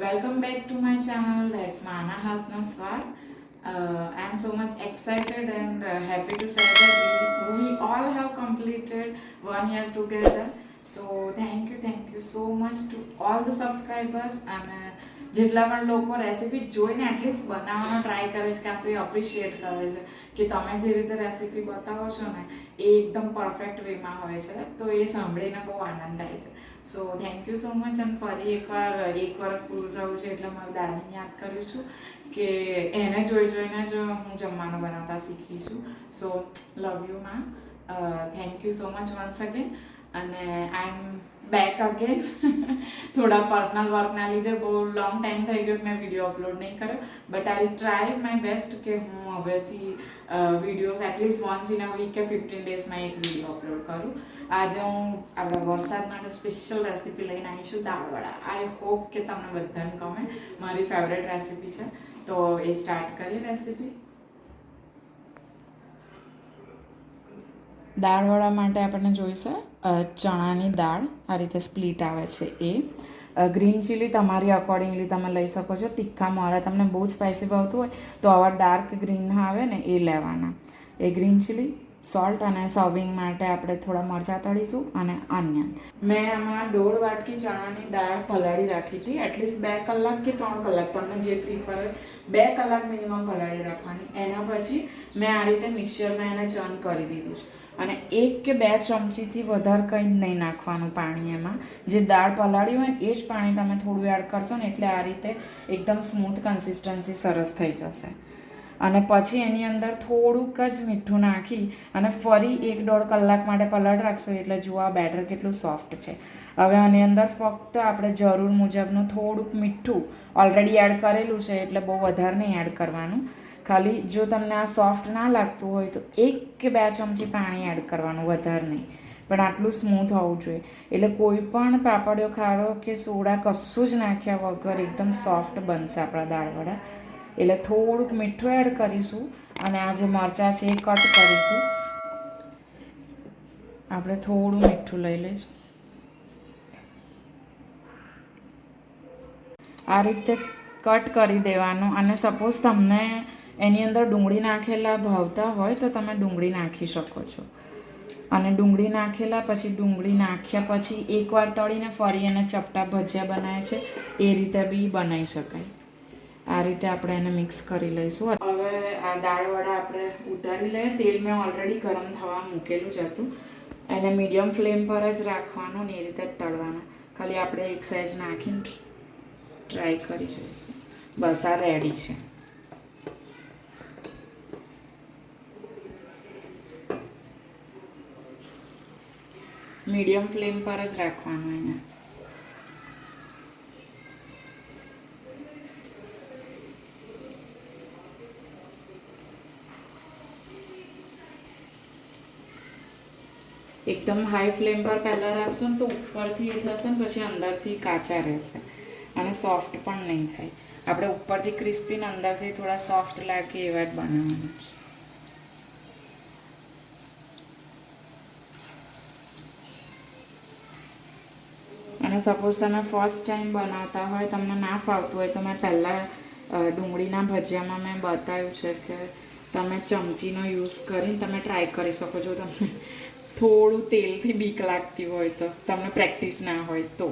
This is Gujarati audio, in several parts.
Welcome back to my channel. That's Mana Hatna Swar. Uh, I'm so much excited and uh, happy to say that we, we all have completed one year together. So thank you, thank you so much to all the subscribers and uh, જેટલા પણ લોકો રેસીપી જોઈને એટલીસ્ટ બનાવવાનો ટ્રાય કરે છે કાં તો એ અપ્રિશિએટ કરે છે કે તમે જે રીતે રેસીપી બતાવો છો ને, એ એકદમ પરફેક્ટ વેમાં હોય છે. તો એ સાંભળીને બહુ આનંદ થાય છે. So thank you so much અને ફરી એકવાર, એક વર્ષ પૂરું થયું છે એટલે મારી દાદીને યાદ કરું છું કે એને જોઈ જોઈને જ હું જમવાનું બનાવતા શીખી છું. સો લવ યુ માં thank you so much once again અને આઈ એમ બેક અગેન થોડા પર્સનલ વર્કના લીધે બહુ લોંગ ટાઈમ થઈ ગયો મેં વીડિયો અપલોડ નહીં કર્યો. But I try my best કે હું હવેથી videos at least once in a week કે ફિફ્ટીન ડેઝમાં એક વીડિયો અપલોડ કરું. આજે હું આપણા વરસાદ માટે સ્પેશિયલ રેસીપી લઈને આવી છું, દાળવડા. આઈ હોપ કે તમને બધાને ગમે. મારી ફેવરેટ રેસીપી છે. તો એ સ્ટાર્ટ કરીએ રેસીપી દાળવડા માટે આપણને જોઈશે. ચણાની દાળ આ રીતે સ્પ્લિટ આવે છે એ. ગ્રીન ચીલી તમારી અકોર્ડિંગલી તમે લઈ શકો છો. તીખા મોરા તમને બહુ સ્પાઇસી ભાવતું હોય તો આવા ડાર્ક ગ્રીન આવે ને એ લેવાના. એ ગ્રીન ચીલી સોલ્ટ અને સર્વિંગ માટે આપણે થોડા મરચાં તળીશું અને અનિયન મેં આમાં દોઢ વાટકી ચણાની દાળ પલાળી રાખી હતી. એટલીસ્ટ બે કલાક કે ત્રણ કલાક તમને જે પ્રિફર હોય, બે કલાક મિનિમમ પલાળી રાખવાની. એના પછી મેં આ રીતે મિક્સરમાં એને ચર્ન કરી દીધું છે. અને એક કે બે ચમચીથી વધારે કંઈ નહીં નાખવાનું પાણી એમાં. જે દાળ પલાળી હોય એ જ પાણી તમે થોડું એડ કરશો ને એટલે આ રીતે એકદમ સ્મૂથ કન્સિસ્ટન્સી સરસ થઈ જશે. અને પછી એની અંદર થોડુંક જ મીઠું નાખી અને ફરી એક દોઢ કલાક માટે પલાળ રાખશો એટલે જુઓ આ બેટર કેટલું સોફ્ટ છે. હવે આની અંદર ફક્ત આપણે જરૂર મુજબનું થોડુંક મીઠું ઓલરેડી એડ કરેલું છે એટલે બહુ વધારે નહીં એડ કરવાનું. ખાલી જો તમને આ સોફ્ટ ના લાગતું હોય તો એક કે બે ચમચી પાણી એડ કરવાનું, વધારે નહીં. પણ આટલું સ્મૂથ હોવું જોઈએ. એટલે કોઈ પણ પાપડિયો ખારો કે સોડા કશું જ નાખ્યા વગર એકદમ સોફ્ટ બનશે આપણા દાળવડા. એટલે થોડુંક મીઠું એડ કરીશું અને આ જે મરચાં છે એ કટ કરીશું. આપણે થોડું મીઠું લઈ લઈશું. આ રીતે કટ કરી દેવાનું અને સપોઝ તમને એની અંદર ડુંગળી નાખેલા ભાવતા હોય તો તમે ડુંગળી નાખી શકો છો. અને ડુંગળી નાખેલા પછી ડુંગળી નાખ્યા પછી એકવાર તળીને ફરી એને ચપટા ભજીયા બનાવે છે, એ રીતે બી બનાવી શકાય. આ રીતે આપણે એને મિક્સ કરી લઈશું. હવે આ દાળવડા આપણે ઉતારી લઈએ. તેલ મેં ઓલરેડી ગરમ થવા મૂકેલું જ હતું. એને મીડિયમ ફ્લેમ પર જ રાખવાનું ને એ રીતે જ તળવાના. ખાલી આપણે એક સાઈઝ નાખીને ટ્રાય કરી જોઈશું. બસ આ રેડી છે. મીડિયમ ફ્લેમ પર જ રાખવાનું એને. એકદમ હાઈ ફ્લેમ પર પહેલાં રાખશો ને તો ઉપરથી એ થશે ને પછી અંદરથી કાચા રહેશે અને સોફ્ટ પણ નહીં થાય. આપણે ઉપરથી ક્રિસ્પી ને અંદરથી થોડા સોફ્ટ લાગે એવા જ બનાવવાના છે. અને સપોઝ તમે ફર્સ્ટ ટાઈમ બનાવતા હોય, તમને ના ફાવતું હોય, તો મેં પહેલાં ડુંગળીના ભજીયામાં મેં બતાવ્યું છે કે તમે ચમચીનો યુઝ કરીને તમે ટ્રાય કરી શકો છો. તમને થોડું તેલથી બીક લાગતી હોય તો, તમને પ્રેક્ટિસ ના હોય તો.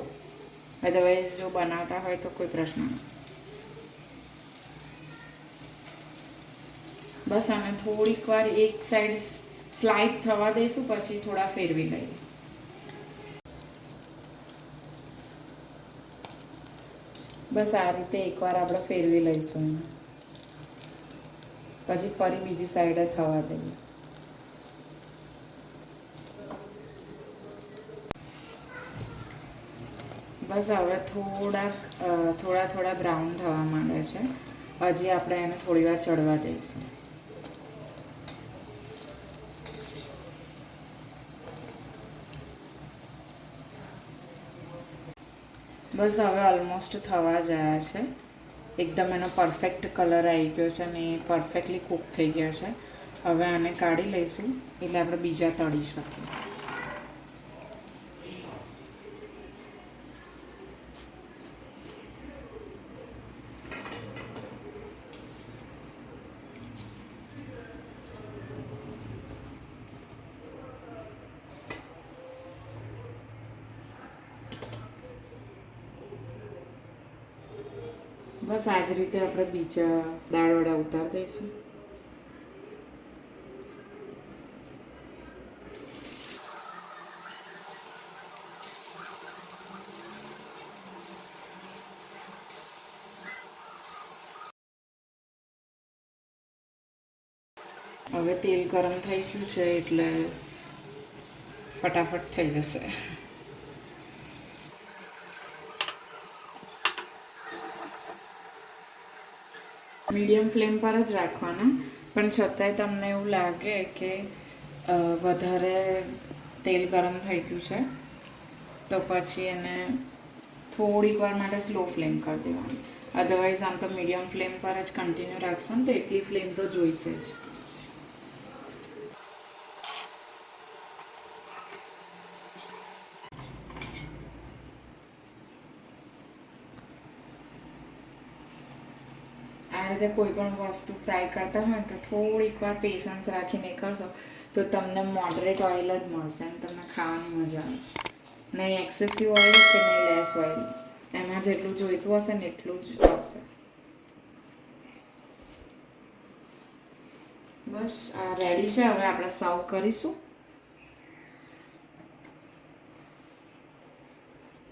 અદરવાઇઝ જો બનાવતા હોય તો કોઈ પ્રશ્ન નહીં. બસ આને થોડીક વાર એક સાઈડ સ્લાઇડ થવા દઈશું પછી થોડા ફેરવી લઈએ. બસ આ રીતે એકવાર આપણે ફેરવી લઈશું પછી ફરી બીજી સાઈડે થવા દઈએ. બસ હવે થોડાક થોડા થોડા બ્રાઉન થવા માંડે છે. હજી આપણે એને થોડી વાર ચડવા દઈશું. બસ હવે ઓલમોસ્ટ થવા જયા છે. એકદમ એનો પરફેક્ટ કલર આવી ગયો છે અને એ પરફેક્ટલી કૂક થઈ ગયો છે. હવે આને કાઢી લઈશું. એટલે આપણે બીજા તળી શકીએ. બસ આ જ રીતે આપણે બીજા દાળવડા ઉતાર દઈશું. હવે તેલ ગરમ થઈ ગયું છે એટલે ફટાફટ થઈ જશે. મીડિયમ ફ્લેમ પર જ રાખવાના. પણ છતાંય તમને એવું લાગે કે વધારે તેલ ગરમ થઈ ગયું છે, તો પછી એને થોડીક વાર માટે સ્લો ફ્લેમ કરી દેવાની. અધરવાઇઝ આમ તો મીડિયમ ફ્લેમ પર જ કન્ટિન્યુ રાખશો ને તો એટલી ફ્લેમ તો જોઈશે જ. આ રીતે કોઈ પણ વસ્તુ ફ્રાય કરતા હોય ને તો થોડીક વાર પેશન્સ રાખીને કરશો તો તમને મોડરેટ ઓઇલ જ મળશે અને તમને ખાવાની મજા આવે. નહીં એક્સેસિવ ઓઇલ કે નહીં લેસ ઓઇલ એમાં જેટલું જોઈતું હશે ને એટલું જ આવશે. બસ, આ રેડી છે. હવે આપણે સર્વ કરીશું.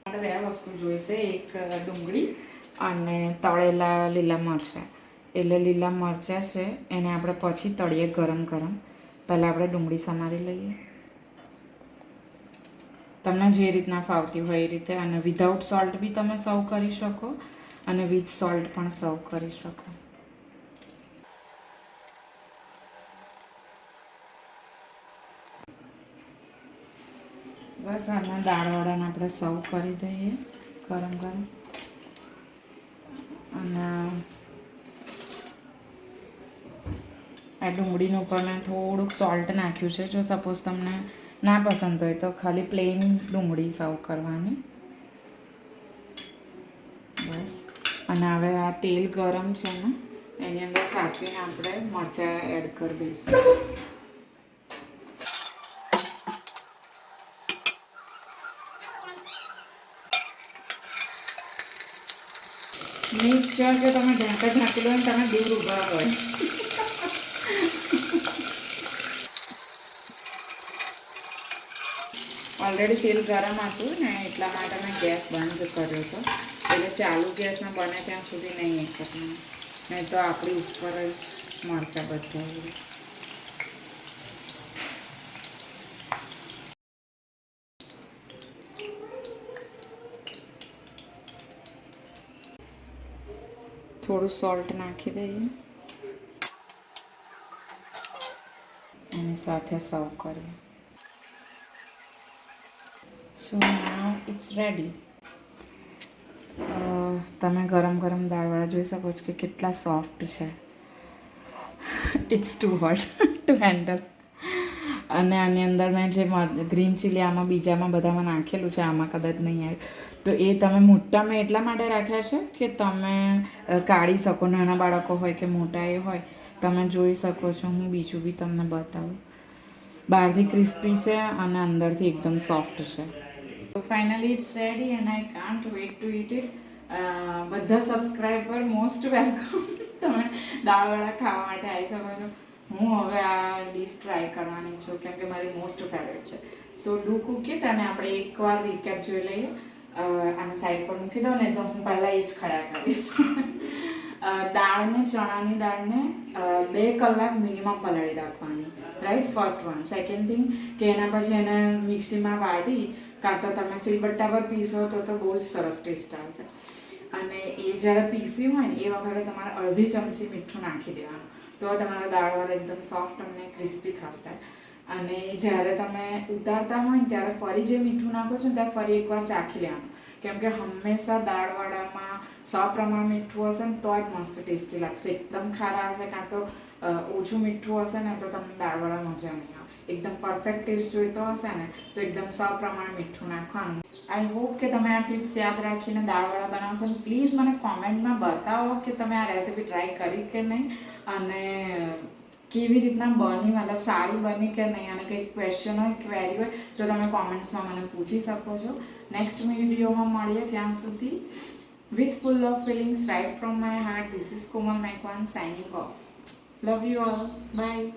આપણે બે વસ્તુ જોઈશે. એક ડુંગળી અને તળેલા લીલા મરચાં. એટલે લીલા મરચાં છે, એને આપણે પછી તળીએ ગરમ ગરમ. પહેલાં આપણે ડુંગળી સમારી લઈએ. તમને જે રીતના ફાવતી હોય એ રીતે અને વિધાઉટ સોલ્ટ બી તમે સર્વ કરી શકો અને વિથ સોલ્ટ પણ સર્વ કરી શકો. બસ આના દાળવાળાને આપણે સર્વ કરી દઈએ ગરમ ગરમ. અને આ ડુંગળીનું ઉપર મેં થોડુંક સોલ્ટ નાખ્યું છે. જો સપોઝ તમને ના પસંદ હોય તો ખાલી પ્લેન ડુંગળી સર્વ કરવાની. બસ. અને હવે આ તેલ ગરમ છે ને, એની અંદર સાચવીને આપણે મરચાં એડ કરી દઈશું. મિક્સર જો તમે ઢાંકા ઢાંકેલું હોય ને, તમે દૂર ઊભા હોય ઓલરેડી તેલ ગરમ હતું ને, એટલા માટે મેં ગેસ બંધ કર્યો હતો. એટલે ચાલુ ગેસમાં બને ત્યાં સુધી નહીં એ નહીં તો આપણી ઉપર જ મરચાં બધા થોડું સોલ્ટ નાખી દઈએ. અને સાથે સર્વ કરીએ. સો નાવ ઇટ્સ રેડી તમે ગરમ ગરમ દાળવાળા જોઈ શકો છો કે કેટલા સોફ્ટ છે. It's too hot to handle અને આની અંદર મેં જે ગ્રીન ચીલી આમાં બીજામાં બધામાં નાખેલું છે, આમાં કદાચ નહીં આવ્યું તો એ તમે મોટા મેં એટલા માટે રાખ્યા છે કે તમે કાઢી શકો. નાના બાળકો હોય કે મોટા એ હોય, તમે જોઈ શકો છો. હું બીજું બી તમને બતાવું. બહારથી ક્રિસ્પી છે અને અંદરથી એકદમ સોફ્ટ છે. Finally it's ready and I can't wait to eat it બધા સબસ્ક્રાઈબર મોસ્ટ વેલકમ તમે દાળવાળા ખાવા માટે આવી શકો છો. હું હવે આ ડીશ ટ્રાય કરવાની છું કેમ કે મારી મોસ્ટ ફેવરેટ છે. સો ડુ કુક ઇટ અને આપણે એકવાર રિકેપ જોઈ લઈએ. આને સાઈડ પર મૂકી દઉં ને તો હું પહેલાં એ જ ખયા કરીશ. દાળને, ચણાની દાળને બે કલાક મિનિમમ પલાળી રાખવાની. Right first one second thing કે એના પછી એને મિક્સીમાં વાટી કાં તો તમે સિલબટ્ટા પર પીસો તો તો બહુ જ સરસ ટેસ્ટ આવશે. અને એ જ્યારે પીસી હોય ને, એ વખતે તમારે અડધી ચમચી મીઠું નાખી દેવાનું. તો તમારા દાળવાળા એકદમ સોફ્ટ અને ક્રિસ્પી થશે. અને જ્યારે તમે ઉતારતા હોય ને, ત્યારે ફરી જે મીઠું નાખો છો ને ત્યારે ફરી એકવાર ચાખી લેવાનું. કેમ કે હંમેશા દાળવાળામાં સપ્રમાણ મીઠું હશે ને, તો જ મસ્ત ટેસ્ટી લાગશે. એકદમ ખારા હશે, કાં તો ઓછું મીઠું હશે ને, તો તમને દાળવાળા મજા નહીં એકદમ પરફેક્ટ ટેસ્ટ જોઈતો હશે ને, તો એકદમ સપ્રમાણ મીઠું નાખવાનું. આઈ હોપ કે તમે આ ટિપ્સ યાદ રાખીને દાળવાળા બનાવશો. પ્લીઝ મને કોમેન્ટમાં બતાવો કે તમે આ રેસીપી ટ્રાય કરી કે નહીં, અને કેવી રીતના બની, મતલબ સારી બની કે નહીં, અને કંઈક ક્વેશ્ચન હોય ક્વેરી હોય, તો તમે કોમેન્ટ્સમાં મને પૂછી શકો છો. નેક્સ્ટ વિડીયોમાં મળીએ ત્યાં સુધી. With full of feelings right from my heart this is Komal Macwan signing off love you all Bye.